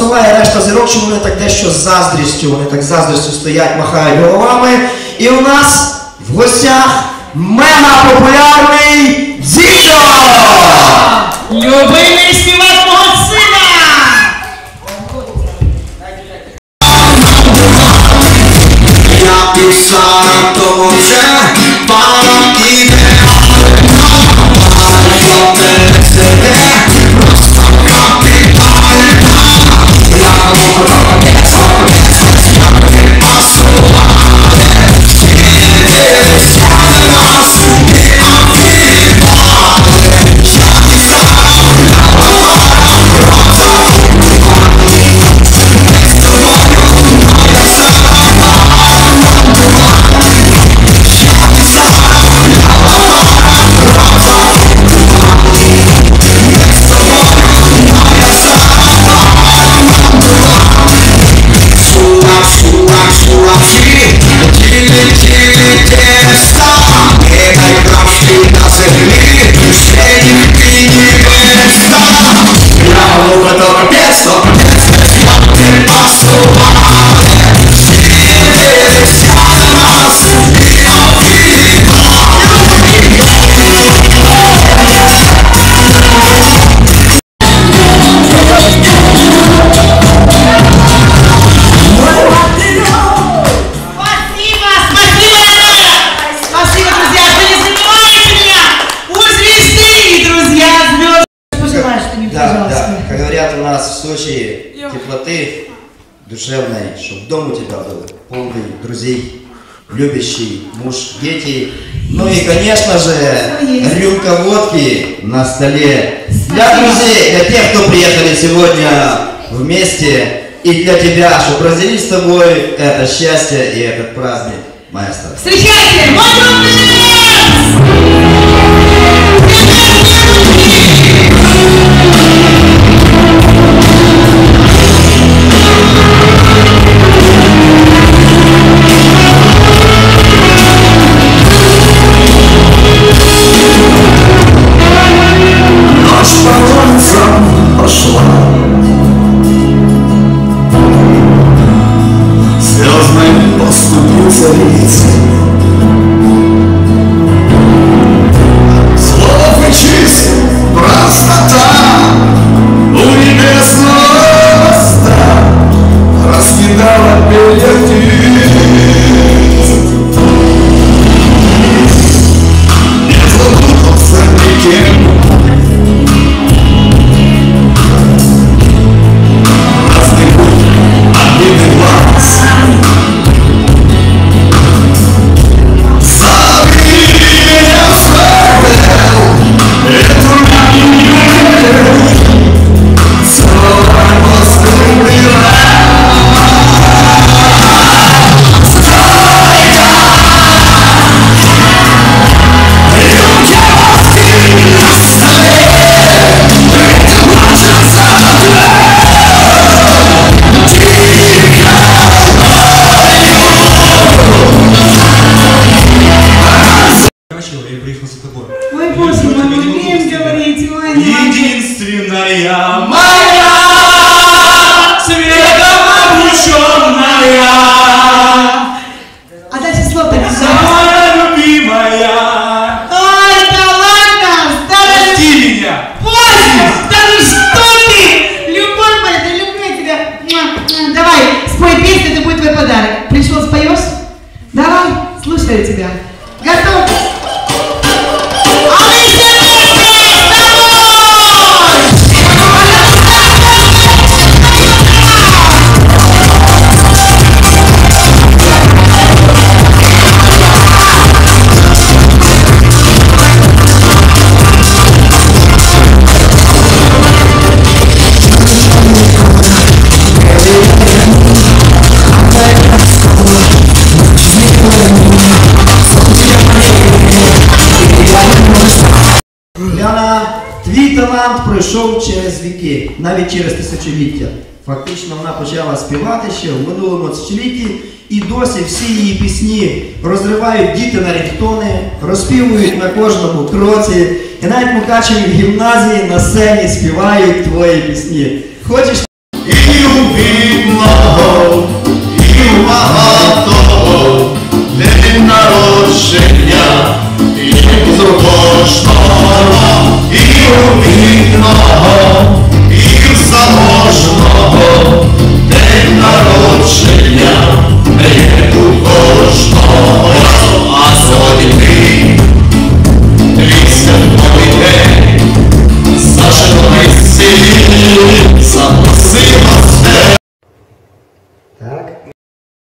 посилає решта зірок, що вони так дещо з заздрістю, вони так з заздрістю стоять, махають головами. І у нас в гостях мега популярний Дідо! Любимий співак мого сина! Я писав тому вже Сочи, теплоты душевной, чтобы дом у тебя был полный друзей, любящий муж, дети. Ну и, конечно же, рюмка водки на столе. Для друзей, для тех, кто приехали сегодня вместе, и для тебя, чтобы разделить с тобой это счастье и этот праздник, маэстро. Встречайте, мой друг Ой, боже мой, мы умеем говорить, могу. Единственная моя светом обрученная, А дальше слово так самая любимая. Ой, да ладно, старая Прости меня. Боже, да ну что ты? Любовь моя, да люблю я тебя. Давай, спой песню, это будет твой подарок. Пришел, споешь? Давай, слушаю тебя. талант пройшов через віки, навіть через тисячоліття. Фактично вона почала співати ще в минулому тисячолітті, і досі всі її пісні розривають діти на ріхтони, розпівують на кожному кроці. І навіть мукачеві в гімназії на сцені співають твої пісні. Хочеш? І любить